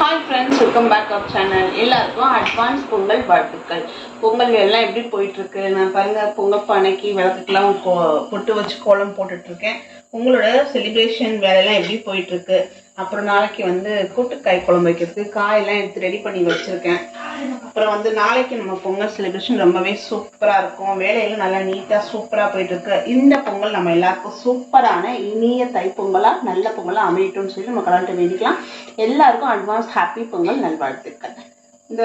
Hi friends welcome back up channel எல்லாருக்கும் advance Pongal வாழ்த்துக்கள். பொங்கல் எல்லாம் எப்படி போயிட்டு இருக்கு? நான் பாருங்க பொங்கல் பானைக்கு விளக்குக்கெல்லாம் பொட்டு வச்சு கோலம் போட்டுட்டு இருக்கேன். உங்களோட செலிப்ரேஷன் வேலையெல்லாம் எப்படி போயிட்டு இருக்கு அப்புறம் நாளைக்கு வந்து கூட்டுக்காய் குழம்பு வைக்கிறதுக்கு காயெல்லாம் எடுத்து ரெடி பண்ணி வச்சிருக்கேன். அப்புறம் வந்து நாளைக்கு நம்ம பொங்கல் செலிப்ரேஷன் ரொம்பவே சூப்பரா இருக்கும். வேலையெல்லாம் நல்லா நீட்டா சூப்பரா போயிட்டு இருக்கு இந்த பொங்கல் நம்ம எல்லாருக்கும் சூப்பரான இனிய தைப்பொங்கலா நல்ல பொங்கலா அமையட்டும்னு சொல்லி நம்ம கடவுள்கிட்ட வேண்டிக்கலாம். எல்லாருக்கும் அட்வான்ஸ் ஹாப்பி பொங்கல் நல்வாழ்த்துக்கள். இந்த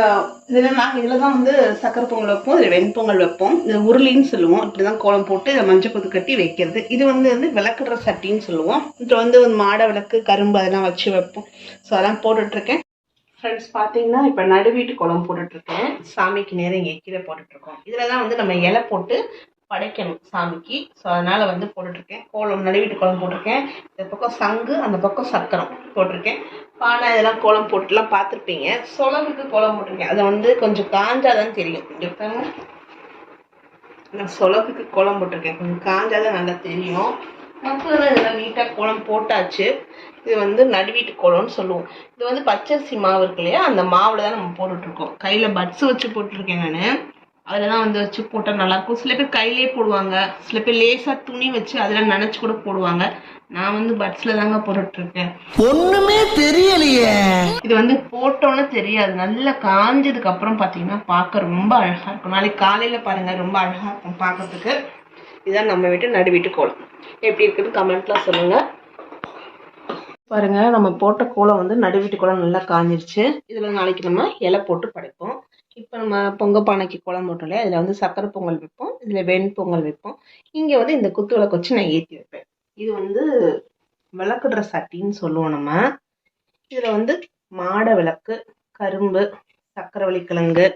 இதில் நாங்கள் இதில் தான் வந்து சக்கரை பொங்கல் வைப்போம் இதில் வெண்பொங்கல் வைப்போம். இது உருளின்னு சொல்லுவோம். இப்படி தான் கோலம் போட்டு இதை மஞ்சள் கொத்து கட்டி வைக்கிறது. இது வந்து வந்து விளக்குற சட்டின்னு சொல்லுவோம். இப்போ வந்து ஒரு மாடை விளக்கு கரும்பு அதெல்லாம் வச்சு வைப்போம். ஸோ அதெல்லாம் போட்டுட்ருக்கேன். ஃப்ரெண்ட்ஸ் பார்த்தீங்கன்னா இப்போ நடுவீட்டு குளம் போட்டுட்ருக்கேன் சாமிக்கு நேரம் இங்கே கீழே போட்டுட்ருக்கோம். இதில் தான் வந்து நம்ம இலை போட்டு படைக்கணும் சாமிக்கு. ஸோ அதனால் வந்து போட்டுட்ருக்கேன். கோலம் நடுவீட்டு குளம் போட்டிருக்கேன். இந்த பக்கம் சங்கு அந்த பக்கம் சக்கரம் போட்டிருக்கேன். பானை இதெல்லாம் கோலம் போட்டுலாம் பார்த்துருப்பீங்க. சொலகுக்கு கோலம் போட்டிருக்கேன். அதை வந்து கொஞ்சம் காஞ்சாதான் தெரியும். இங்க பாருங்க நான் சொலகுக்கு கோலம் போட்டிருக்கேன். கொஞ்சம் காஞ்சாதான் நல்லா தெரியும். மற்றதெல்லாம் இதெல்லாம் நீட்டாக கோலம் போட்டாச்சு. இது வந்து நடுவீட்டு கோலம்னு சொல்லுவோம். இது வந்து பச்சரிசி மாவு இருக்கு இல்லையா? அந்த மாவில் தான் நம்ம போட்டுட்ருக்கோம். கையில் பட்ஸ் வச்சு போட்டிருக்கேன் நான். அதில் தான் வந்து வச்சு போட்டால் நல்லாயிருக்கும் சில பேர் கையிலே போடுவாங்க. சில பேர் லேசாக துணி வச்சு அதில் நனைச்சு கூட போடுவாங்க. நான் வந்து பட்ஸில் தாங்க போட்டுட்ருக்கேன். ஒண்ணுமே தெரியலையே. இது வந்து போட்டோன்னே தெரியாது. நல்லா காஞ்சதுக்கு அப்புறம் பார்த்தீங்கன்னா பார்க்க ரொம்ப அழகா இருக்கும். நாளைக்கு காலையில பாருங்க ரொம்ப அழகா இருக்கும் பார்க்கறதுக்கு இதான் நம்ம வீட்டு நடு வீட்டு கோலம். எப்படி இருக்குன்னு கமெண்ட்ல சொல்லுங்க. பாருங்க நம்ம போட்ட கோலம் வந்து நடு வீட்டு கோலம் நல்லா காஞ்சிருச்சு. இதுல நாளைக்கு நம்ம இலை போட்டு படைப்போம். இப்போ நம்ம பொங்க பானைக்கு கோலம் போட்டோம் இல்லையா? அதில் வந்து சக்கரை பொங்கல் வைப்போம். இதில் வெண் பொங்கல் வைப்போம். இங்கே வந்து இந்த குத்து விளக்கு வச்சு நான் ஏற்றி வைப்பேன். இது வந்து விளக்குடுற சட்டின்னு சொல்லுவோம் நம்ம. இதில் வந்து மாடை விளக்கு கரும்பு சக்கரவள்ளி கிழங்கு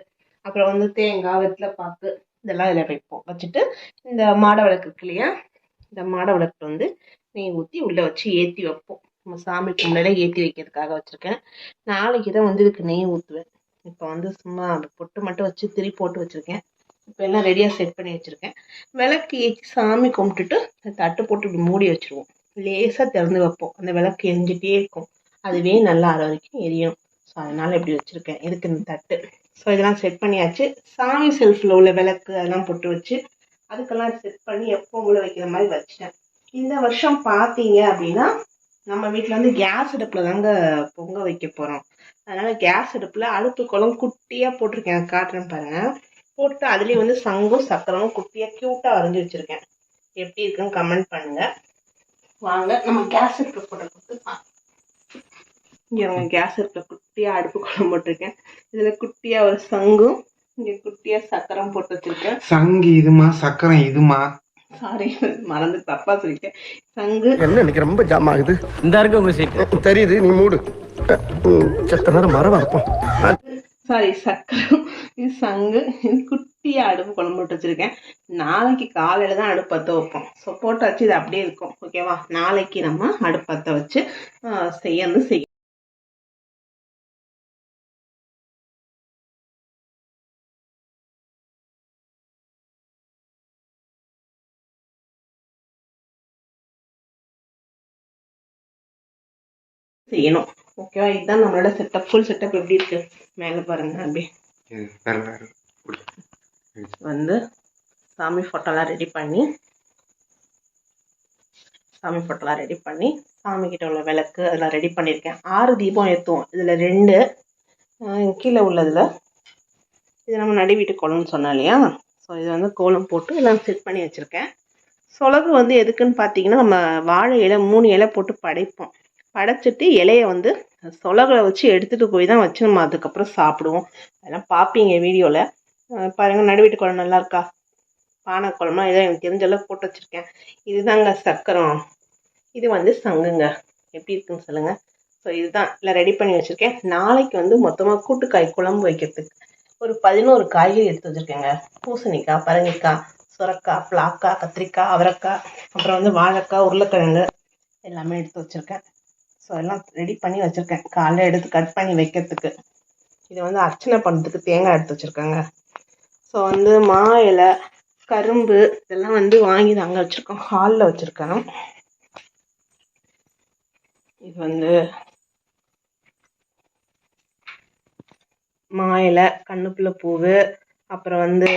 அப்புறம் வந்து தேங்காய் வெத்தலைப்பாக்கு இதெல்லாம் இதில் வைப்போம். வச்சுட்டு இந்த மாடை விளக்கு இருக்கு இல்லையா? இந்த மாடை விளக்கு வந்து நெய் ஊற்றி உள்ளே வச்சு ஏற்றி வைப்போம். நம்ம சாமிக்கு முன்னாடியே ஏற்றி வைக்கிறதுக்காக வச்சுருக்கேன். நாளைக்கு தான் வந்து இதுக்கு நெய் ஊற்றுவேன் இப்போ வந்து சும்மா அந்த பொட்டு மட்டும் வச்சு திரி போட்டு வச்சுருக்கேன். இப்போ எல்லாம் ரெடியாக செட் பண்ணி வச்சுருக்கேன். விளக்கு ஏற்றி சாமி கும்பிட்டுட்டு தட்டு போட்டு இப்படி மூடி வச்சுருவோம். லேசாக திறந்து வைப்போம். அந்த விளக்கு எரிஞ்சிட்டே இருக்கும். அதுவே நல்லா அரை வரைக்கும் எரியும். ஸோ அதனால இப்படி வச்சுருக்கேன். இதுக்கு இந்த தட்டு? ஸோ இதெல்லாம் செட் பண்ணியாச்சு. சாமி செல்ஃபில் உள்ள விளக்கு அதெல்லாம் போட்டு வச்சு அதுக்கெல்லாம் செட் பண்ணி எப்போ உள்ள வைக்கிற மாதிரி வச்சிட்டேன் இந்த வருஷம் பார்த்தீங்க அப்படின்னா நம்ம வீட்டில் வந்து கேஸ் அடுப்பில் தாங்க பொங்க வைக்க போகிறோம் அதனால கேஸ் அடுப்பில் அடுப்பு குளம் குட்டியாக போட்டிருக்கேன். காட்டுறேன் பாருங்க. போட்டு அதுலேயே வந்து சங்கும் சக்கரமும் குட்டியாக க்யூட்டாக வரைஞ்சி வச்சுருக்கேன். எப்படி இருக்குன்னு கமெண்ட் பண்ணுங்க. வாங்க நம்ம கேஸ் அடுப்பு போட்டு கொடுத்து பா- இங்க அவங்க கேஸ் அடுப்புல குட்டியா அடுப்பு குளம் போட்டிருக்கேன். இதுல குட்டியா ஒரு சங்கும் இங்க குட்டியா சக்கரம் போட்டு வச்சிருக்கேன். சங்கு இதுமா சக்கரம் இதுமா? சாரி மறந்து தப்பா சொல்லிட்டேன். சங்கு. என்ன எனக்கு ரொம்ப ஜாம் ஆகுது? இந்த இருக்கு உங்க சீட் தெரியுது நீ மூடு. செத்த நேரம் மரமா சாரி சக்கரம். இது சங்கு இது குட்டியா அடுப்பு குழம்பு போட்டு வச்சிருக்கேன். நாளைக்கு காலையில தான் அடுப்பு பற்ற வைப்போம். ஸோ போட்டு வச்சு இது அப்படியே இருக்கும். ஓகேவா நாளைக்கு நம்ம அடுப்பு பற்ற வச்சு ஆஹ், செய்யறது செய்ய செய்யணும். ஓகேவா இதுதான் நம்மளோட செட்டப் ஃபுல் செட்டப் எப்படி இருக்கு? மேலே பாருங்க அப்படி. வந்து சாமி ஃபோட்டோலாம் ரெடி பண்ணி சாமி ஃபோட்டோலாம் ரெடி பண்ணி சாமி கிட்ட உள்ள விளக்கு அதெல்லாம் ரெடி பண்ணியிருக்கேன். ஆறு தீபம் ஏற்றுவோம் இதில் ரெண்டு கீழே உள்ளதில். இது நம்ம நடு வீட்டு கோலம்னு சொன்னோம் இல்லையா? ஸோ இது வந்து கோலம் போட்டு எல்லாம் செட் பண்ணி வச்சுருக்கேன். சொலகு வந்து எதுக்குன்னு பார்த்தீங்கன்னா நம்ம வாழை இலை மூணு இலை போட்டு படைப்போம். படைச்சிட்டு இலையை வந்து சொலகளை வச்சு எடுத்துகிட்டு போய் தான் வச்சு நம்ம அதுக்கப்புறம் சாப்பிடுவோம். அதெல்லாம் பார்ப்பீங்க வீடியோவில் பாருங்க நடுவீட்டு குழம்பு நல்லா இருக்கா? பானை குழம்பு இதை எனக்கு தெரிஞ்ச அளவுக்கு போட்டு வச்சுருக்கேன். இதுதாங்க சக்கரம். இது வந்து சங்குங்க. எப்படி இருக்குன்னு சொல்லுங்கள் ஸோ இதுதான் இல்லை ரெடி பண்ணி வச்சுருக்கேன். நாளைக்கு வந்து மொத்தமாக கூட்டுக்காய் குழம்பு வைக்கிறதுக்கு ஒரு பதினோரு காய்கறி எடுத்து வச்சுருக்கேங்க. பூசணிக்காய் பரங்கிக்காய் சுரக்காய் பிளாக்காய் கத்திரிக்காய் அவரைக்காய் அப்புறம் வந்து வாழைக்காய் உருளைக்கிழங்கு எல்லாமே எடுத்து வச்சுருக்கேன். ஸோ எல்லாம் ரெடி பண்ணி வச்சுருக்கேன். காலைல எடுத்து கட் பண்ணி வைக்கிறதுக்கு. இது வந்து அர்ச்சனை பண்ணுறதுக்கு தேங்காய் எடுத்து வச்சுருக்காங்க. ஸோ வந்து மா இலை கரும்பு இதெல்லாம் வந்து வாங்கி நாங்கள் வச்சுருக்கோம். ஹாலில் வச்சுருக்கோம் இது வந்து மா இலை கண்ணுப்புள்ள பூவு அப்புறம் வந்து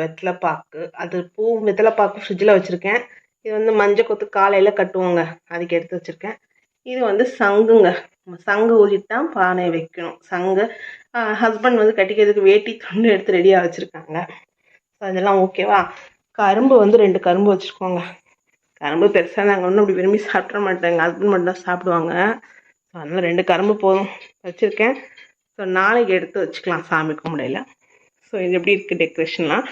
வெத்தலைப்பாக்கு. அது பூ வெத்தலைப்பாக்கு ஃப்ரிட்ஜில் வச்சுருக்கேன். இது வந்து மஞ்சள் கொத்து காலையில் கட்டுவோங்க. அதுக்கு எடுத்து வச்சுருக்கேன். இது வந்து சங்குங்க. சங்கு ஊதிட்டு தான் பானை வைக்கணும். சங்கு ஹஸ்பண்ட் வந்து கட்டிக்கிறதுக்கு வேட்டி துண்டு எடுத்து ரெடியாக வச்சுருக்காங்க. ஸோ அதெல்லாம் ஓகேவா கரும்பு வந்து ரெண்டு கரும்பு வச்சுருக்கோங்க. கரும்பு பெருசாக நாங்கள் ஒன்றும் அப்படி விரும்பி சாப்பிட மாட்டோம் எங்கள் ஹஸ்பண்ட் மட்டும் தான் சாப்பிடுவாங்க. ஸோ அதனால் ரெண்டு கரும்பு போதும். வச்சுருக்கேன். ஸோ நாளைக்கு எடுத்து வச்சுக்கலாம் சாமி கும்பிடையில். ஸோ இது எப்படி இருக்குது டெக்கரேஷன்லாம்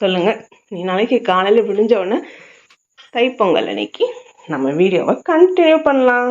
சொல்லுங்கள் நீ நாளைக்கு காலையில் விடிஞ்ச உடனே தைப்பொங்கல் அன்னைக்கு நம்ம வீடியோவை கண்டினியூ பண்ணலாம்.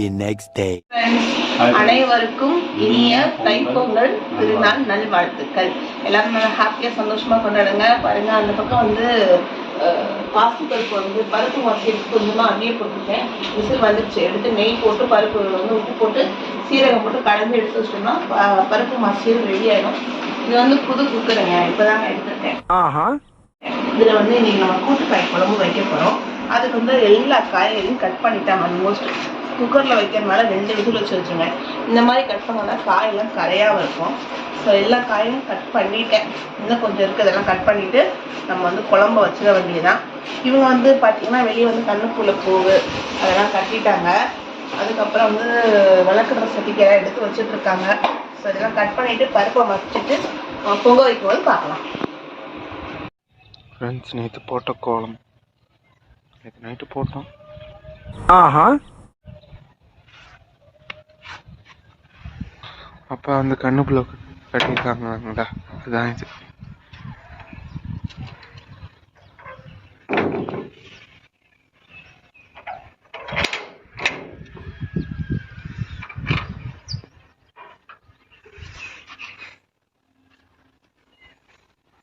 the next day. அனைவருக்கும் இனிய தைப்பொங்கல் திருநாள் நல்வாழ்த்துக்கள். எல்லாரும் நல்லா ஹாப்பியாக சந்தோஷமாக கொண்டாடுங்க. பாருங்க அந்த பக்கம் வந்து பாசிப்பருப்பு வந்து பருப்பு மசியல் கொஞ்சமாக அப்படியே போட்டுருக்கேன் விசில் வந்துடுச்சு எடுத்து நெய் போட்டு பருப்பு வந்து உப்பு போட்டு சீரகம் போட்டு கலந்து எடுத்து வச்சிட்டோம்னா பருப்பு மசியல் ரெடி ஆயிடும். இது வந்து புது குக்கருங்க. இப்போதாங்க எடுத்துருக்கேன் ஆஹா. இதில் வந்து இன்னைக்கு நம்ம கூட்டுக்காய் குழம்பு வைக்க போகிறோம் அதுக்கு வந்து எல்லா காய்கறியும் கட் பண்ணிட்டேன். ஆல்மோஸ்ட் குக்கரில் வைக்கிறதுனால ரெண்டு விசில் வச்சு வச்சுருங்க. இந்த மாதிரி கட் பண்ணோம்னா காயெல்லாம் கரையாமல் இருக்கும். ஸோ எல்லா காயும் கட் பண்ணிட்டேன். இன்னும் கொஞ்சம் இருக்குது அதெல்லாம் கட் பண்ணிவிட்டு நம்ம வந்து குழம்ப வச்சிட வேண்டியதுதான். இவங்க வந்து பார்த்தீங்கன்னா வெளியே வந்து கண்ணுக்குள்ள பூவு அதெல்லாம் கட்டிட்டாங்க. அதுக்கப்புறம் வந்து விளக்குற சட்டிக்கெல்லாம் எடுத்து வச்சுட்டு இருக்காங்க ஸோ இதெல்லாம் கட் பண்ணிவிட்டு பருப்பை மசிச்சுட்டு அஹ், பொங்க வைக்கும்போது பார்க்கலாம். ஃப்ரெண்ட்ஸ் நேற்று போட்ட கோலம். நேற்று நைட்டு போட்டோம். ஆஹா. அப்போ அந்த கண்ணுக்குள்ள கட்டியிருக்காங்கடா அதுதான் இது.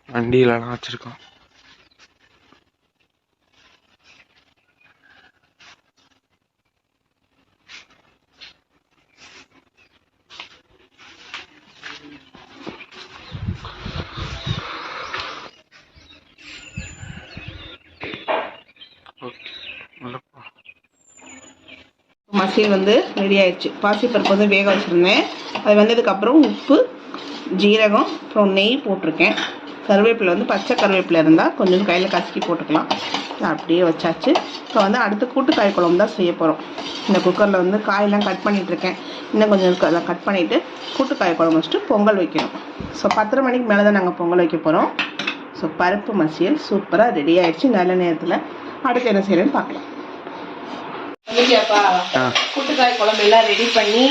வண்டியிலலாம் வச்சுருக்கோம். மசியல் வந்து ரெடி ஆயிடுச்சு. பாசிப்பருப்பு வந்து வேக வச்சுருந்தேன். அது வந்ததுக்கப்புறம் உப்பு ஜீரகம் அப்புறம் நெய் போட்டிருக்கேன். கருவேப்பிலை வந்து பச்சை கருவேப்பிலை இருந்தால் கொஞ்சம் கையில் கசக்கி போட்டுக்கலாம். அப்படியே வச்சாச்சு. இப்போ வந்து அடுத்து கூட்டுக்காய் குழம்பு தான் செய்ய போகிறோம் இந்த குக்கரில் வந்து காயெல்லாம் கட் பண்ணிகிட்ருக்கேன் இருக்கேன் இன்னும் கொஞ்சம் இருக்கு அதெல்லாம் கட் பண்ணிவிட்டு கூட்டுக்காய் குழம்பு வச்சுட்டு பொங்கல் வைக்கணும். ஸோ பத்தரை மணிக்கு மேலே தான் நாங்கள் பொங்கல் வைக்க போகிறோம் ஸோ பருப்பு மசியல் சூப்பராக ரெடி ஆகிடுச்சு நல்ல நேரத்தில் அடுத்து என்ன செய்யறேன்னு பார்க்கலாம். கூட்டுக்காய் குழம்பு எல்லாம் ரெடி பண்ணி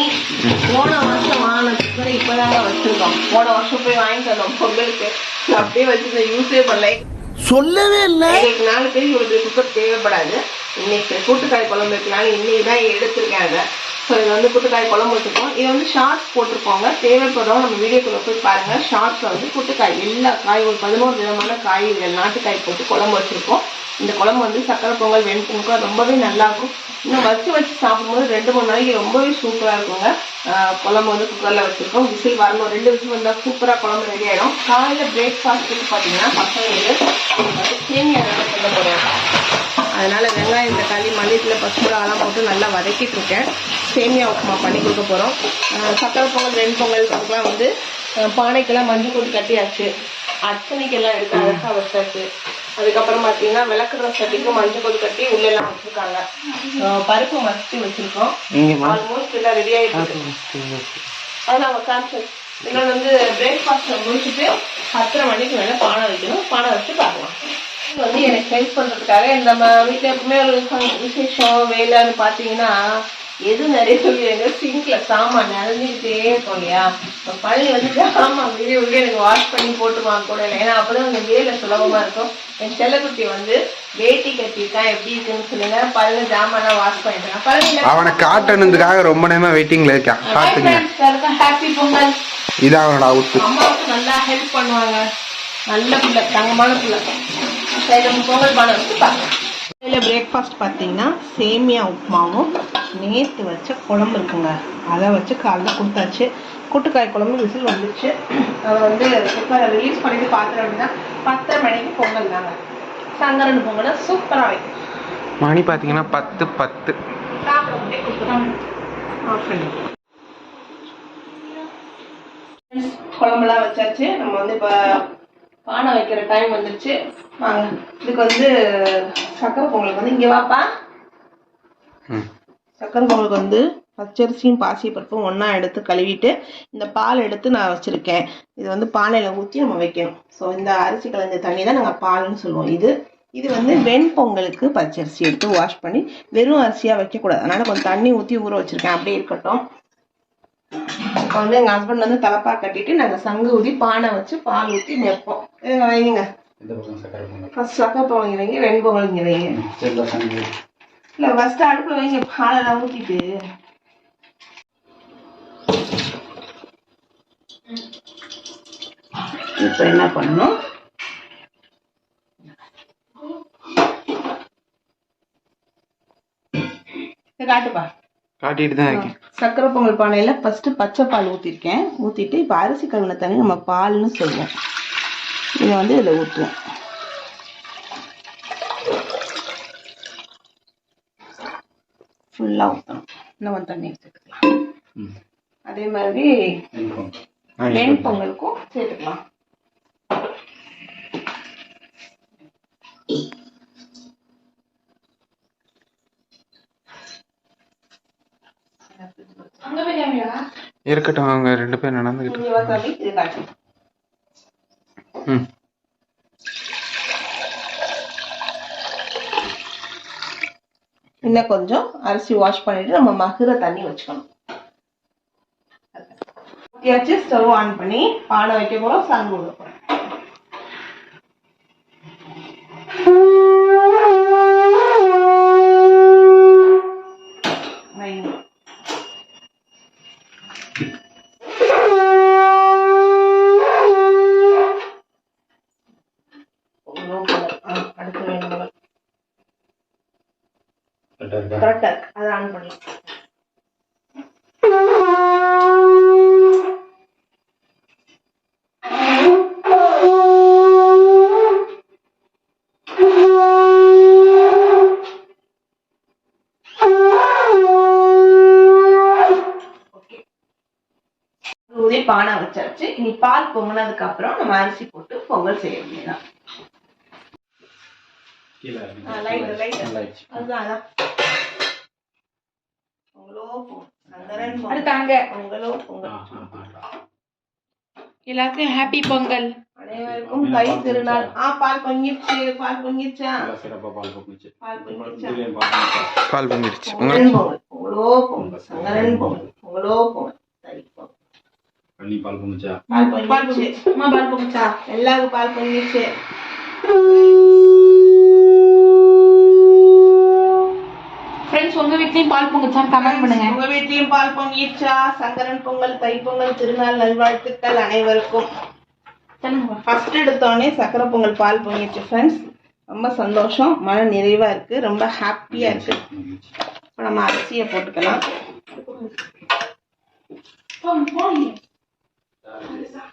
போன வருஷம் வாங்கின குக்கரை இப்பதாங்க வச்சிருக்கோம். போன வருஷம் போய் வாங்கிட்டு வந்தோம் பொங்கலுக்கு. அப்படியே வச்சிருந்தேன் யூஸே பண்ணல. சொல்லவே இல்லை. நாலு பேருக்கு இவ்வளோ பெரிய குக்கர் தேவைப்படாது. இன்னைக்கு கூட்டுக்காய் குழம்பு வைக்கலாம்னு இன்னைக்கு தான் எடுத்திருக்கேன் அதை. ஸோ இது வந்து கூட்டுக்காய் குழம்பு வச்சுருக்கோம். இது வந்து ஷார்ட்ஸ் போட்டிருக்கோங்க. தேவைப்படுறோம் நம்ம வீடியோக்குள்ள போய் பாருங்க. ஷார்ட்ஸில் வந்து கூட்டுக்காய் எல்லா காய் ஒரு பதினோரு விதமான காய்கள் நாட்டுக்காய் போட்டு குழம்பு வச்சுருக்கோம். இந்த குழம்பு வந்து சக்கரை பொங்கல் வெண்பொங்கல் ரொம்பவே நல்லா இருக்கும் இன்னும் வச்சு வச்சு சாப்பிடும்போது ரெண்டு மூணு நாளைக்கு ரொம்பவே சூப்பராக இருக்குங்க. குழம்பு வந்து குக்கரில் வச்சுருக்கோம். விசில் வரணும். ரெண்டு விசில் வந்தால் சூப்பராக குழம்பு ரெடி ஆகிடும் காலையில் பிரேக்ஃபாஸ்ட்டுக்கு பார்த்தீங்கன்னா பசங்களுக்கு சேமியா சொல்ல போகிறேன் அதனால வெங்காயம் தக்காளி மல்லித்தில் பச்சை மிளகாலாம் போட்டு நல்லா வதக்கிட்டு இருக்கேன். சேமியா உப்புமா பண்ணி கொடுக்க போகிறோம் சக்கரை பொங்கல் வெண் பொங்கல் அதுக்கெலாம் வந்து பானைக்கெல்லாம் மஞ்சள் போட்டு கட்டியாச்சு. அர்ச்சனைக்கெல்லாம் எடுத்து அழகாக வச்சாச்சு. அதுக்கப்புறம் பார்த்தீங்கன்னா விளக்குற சட்டிக்கு மஞ்சள் கொத்து கட்டி உள்ளெல்லாம் வச்சுருக்காங்க. பருப்பு மசிச்சு வச்சுருக்கோம். ஆல்மோஸ்ட் எல்லாம் ரெடி ஆகிட்டு அது நம்ம காமிச்சோம் இன்னொன்று வந்து பிரேக்ஃபாஸ்ட் முடிச்சுட்டு பத்தரை மணிக்கு மேலே பானை வைக்கணும். பானை வச்சு பார்க்கலாம். வந்து எனக்கு ஹெல்ப் பண்ணுறதுக்காக நம்ம வீட்டில் எப்பவுமே ஒரு விசேஷம் வேலைன்னு பார்த்தீங்கன்னா எது நிறைய சொல்லிடுங்க சிங்க்ல சாமான் நிறைஞ்சிக்கிட்டே இருக்கும் இல்லையா? இப்போ பள்ளி வந்து சாமான் விடிய விடிய எனக்கு வாஷ் பண்ணி போட்டுருவாங்க கூட இல்லை. ஏன்னா அப்பதான் அந்த வேலை சுலபமா இருக்கும். என் செல்லக்குட்டி வந்து வேட்டி கட்டியிருக்கான் எப்படி இருக்குன்னு சொல்லுங்க. பல்லு ஜாமான்லாம் வாஷ் பண்ணிட்டு. பழனி அவனை காட்டணுன்றதுக்காக ரொம்ப நேரமா வெயிட்டிங்ல இருக்கான் பாத்துங்க ஹாப்பி பொங்கல். இதான் அவனோட அவுத்து அம்மாவுக்கு நல்லா ஹெல்ப் பண்ணுவாங்க. நல்ல பிள்ளை தங்கமான பிள்ளை. சரி நம்ம பொங்கல் பானை வச்சு பார்க்கலாம். இதில் பிரேக்ஃபாஸ்ட் பார்த்தீங்கன்னா சேமியா உப்புமாவும் நேற்று வச்ச குழம்பு இருக்குங்க. அதை வச்சு காலைல கொடுத்தாச்சு. கூட்டுக்காய் குழம்பு விசில் வந்துச்சு. அதை வந்து குக்கரை ரிலீஸ் பண்ணிட்டு பார்த்துட்டு அப்படின்னா பத்தரை மணிக்கு பொங்கல் தாங்க. சங்கரன் பொங்கல் சூப்பராக வைக்கும். மணி பாத்தீங்கன்னா பத்து பத்து. குழம்புலாம் வச்சாச்சு. நம்ம வந்து இப்போ பானை வைக்கிற டைம் வந்துருச்சு. வாங்க. இதுக்கு வந்து சக்கரை பொங்கலுக்கு வந்து இங்கே வாப்பா. சக்கரை பொங்கலுக்கு வந்து பச்சரிசியும் பாசிப்பருப்பும் ஒன்றா எடுத்து கழுவிட்டு இந்த பால் எடுத்து நான் வச்சுருக்கேன். இது வந்து பானையில் ஊற்றி நம்ம வைக்கணும். ஸோ இந்த அரிசி கலந்த தண்ணி தான் நாங்கள் பால்னு சொல்லுவோம். இது இது வந்து வெண்பொங்கலுக்கு பச்சரிசி எடுத்து வாஷ் பண்ணி வெறும் அரிசியாக வைக்கக்கூடாது. அதனால் கொஞ்சம் தண்ணி ஊற்றி ஊற வச்சுருக்கேன். அப்படியே இருக்கட்டும். வந்து எங்கள் ஹஸ்பண்ட் வந்து தலப்பா கட்டிட்டு நாங்கள் சங்கு ஊதி பானை வச்சு பால் ஊற்றி நிற்போம் இதை வைங்க. ஃபர்ஸ்ட் சக்கரை பொங்கல். வைங்க வெண்பொங்கல் இங்கே வைங்க. இல்லை ஃபர்ஸ்ட் அடுப்பில் வைங்க பாலெல்லாம் ஊற்றிட்டு இப்போ என்ன பண்ணணும்? காட்டுப்பா. காட்டிட்டு தான் இருக்கேன். சக்கரை பொங்கல் பானையில ஃபர்ஸ்ட் பச்சை பால் ஊற்றிருக்கேன் ஊற்றிட்டு இப்போ அரிசி கழுவின தண்ணி நம்ம பால்னு சொல்லுவோம். இதை வந்து இதில் ஊற்றுவோம் ஃபுல்லாக ஊற்றணும் இன்னும் தண்ணி சேர்த்துக்கலாம் அதே மாதிரி வெண் பொங்கலுக்கும் சேர்த்துக்கலாம். இருக்கட்டும் அவங்க ரெண்டு பேரும் நடந்துகிட்டு இங்கே வந்தாலே இது காட்டு ம். இன்னும் கொஞ்சம் அரிசி வாஷ் பண்ணிட்டு நம்ம மகுர தண்ணி வச்சுக்கணும். ஊற்றியாச்சு ஸ்டவ் ஆன் பண்ணி பானை வைக்க போறோம் சாந்து விட போறோம் வைங்க. Colour. ஆ, அடுத்து வேணும் இருக்கு? அதை ஆன் பண்ணலாம். பானை வச்சாச்சு. இனி பால் பொங்கினதுக்கு அப்புறம் நம்ம அரிசி போட்டு பொங்கல் செய்ய வேண்டியதான் லைட் லைட் அதுதான் அதான் பொங்கலோ பொங்கல் சங்கரன் பொங்கல் தாங்க பொங்கலோ பொங்கல் எல்லாருக்கும் ஹாப்பி பொங்கல். அனைவருக்கும் தை திருநாள். ஆ பால் பொங்கிருச்சு பால் பால் பொங்கிருச்சா பால் வந்துடுச்சு உங்க சங்கரன் பொங்கல் பொங்கலோ பொங்கல் சங்கரன் பொங்கல் பொங்கலோ பொங்கல் தை பொங்கல் பள்ளி பால் பொங்குச்சா பால் பொங்கிருச்சு அம்மா பால் பொங்கச்சா எல்லாருக்கும் பால் பொங்கிருச்சு உங்க வீட்லயும் பால் பொங்கச்சான்னு கமெண்ட் பண்ணுங்க. உங்க வீட்லயும் பால் பொங்கிருச்சா சங்கரன் பொங்கல் தை பொங்கல் திருநாள் நல்வாழ்த்துக்கள் அனைவருக்கும். ஃபர்ஸ்ட் எடுத்தோடனே சக்கரை பொங்கல் பால் பொங்கிடுச்சு ஃப்ரெண்ட்ஸ் ரொம்ப சந்தோஷம். மன நிறைவா இருக்கு. ரொம்ப ஹாப்பியா இருக்கு. இப்போ நம்ம அரிசியை போட்டுக்கலாம்.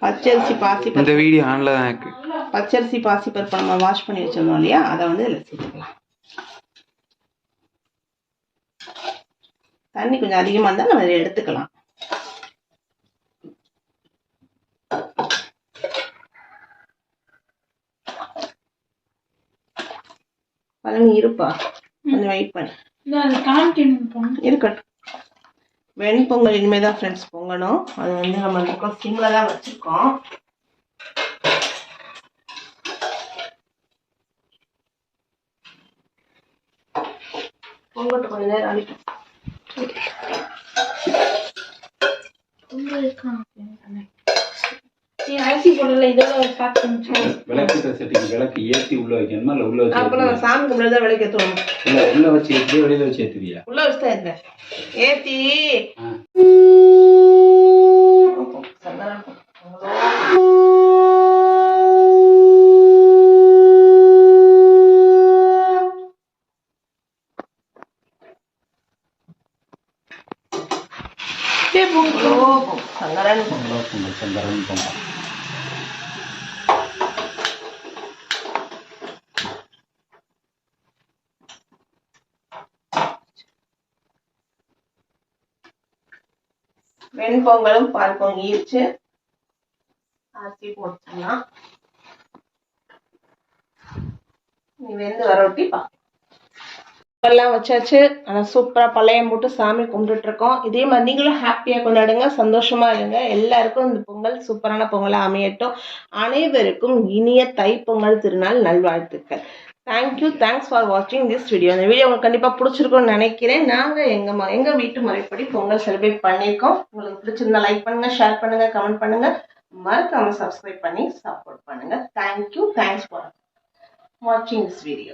பச்சரிசி பாசி இந்த வீடியோ ஆன்ல தான் இருக்கு. பச்சரிசி பாசி பருப்பு நம்ம வாஷ் பண்ணி வச்சிருந்தோம் இல்லையா? அதை வந்து இதில் சேர்த்துக்கலாம். தண்ணி கொஞ்சம் அதிகமாக இருந்தால் நம்ம இதை எடுத்துக்கலாம். பழனி இருப்பா. கொஞ்சம் வெயிட் பண்ணு. இருக்கட்டும். வெண்பொங்கல் இனிமேல் தான் ஃப்ரெண்ட்ஸ் பொங்கணும். அது வந்து நம்ம இந்த பக்கம் சிம்மில் தான் வச்சுருக்கோம். பொங்கட்டு கொஞ்ச நேரம் அடிக்கும் விளக்கு செட்டுக்கு விளக்கு ஏத்தி உள்ள வைக்கணுமா? இல்ல உள்ள வச்சு? சாமி கும்பிடுறதா விளக்கு ஏற்றுவோம் இல்ல உள்ள வச்சு ஏத்தி வெளியில வச்சு ஏத்துவியா? உள்ள வச்சு தான் ஏத்தி ஆ. சங்கரன் வெண்பொங்கலும் பால் பொங்கிருச்சு அரிசி போட்டுக்கலாம் நீ வெந்து வரொட்டி பா எல்லாம் வச்சாச்சு. நல்லா சூப்பராக பழையம் போட்டு சாமி கும்பிட்டுட்ருக்கோம். இதே மாதிரி நீங்களும் ஹாப்பியாக கொண்டாடுங்க. சந்தோஷமா இருங்க. எல்லாருக்கும் இந்த பொங்கல் சூப்பரான பொங்கலாக அமையட்டும். அனைவருக்கும் இனிய தைப்பொங்கல் திருநாள் நல்வாழ்த்துக்கள். தேங்க்யூ தேங்க்ஸ் ஃபார் வாட்சிங் திஸ் வீடியோ இந்த வீடியோ உங்களுக்கு கண்டிப்பாக பிடிச்சிருக்கும்னு நினைக்கிறேன். நாங்கள் எங்கள் ம எங்கள் வீட்டு முறைப்படி பொங்கல் செலிப்ரேட் பண்ணியிருக்கோம். உங்களுக்கு பிடிச்சிருந்தா லைக் பண்ணுங்க ஷேர் பண்ணுங்க கமெண்ட் பண்ணுங்க. மறக்காம சப்ஸ்கிரைப் பண்ணி சப்போர்ட் பண்ணுங்க. தேங்க்யூ தேங்க்ஸ் ஃபார் வாட்சிங் திஸ் வீடியோ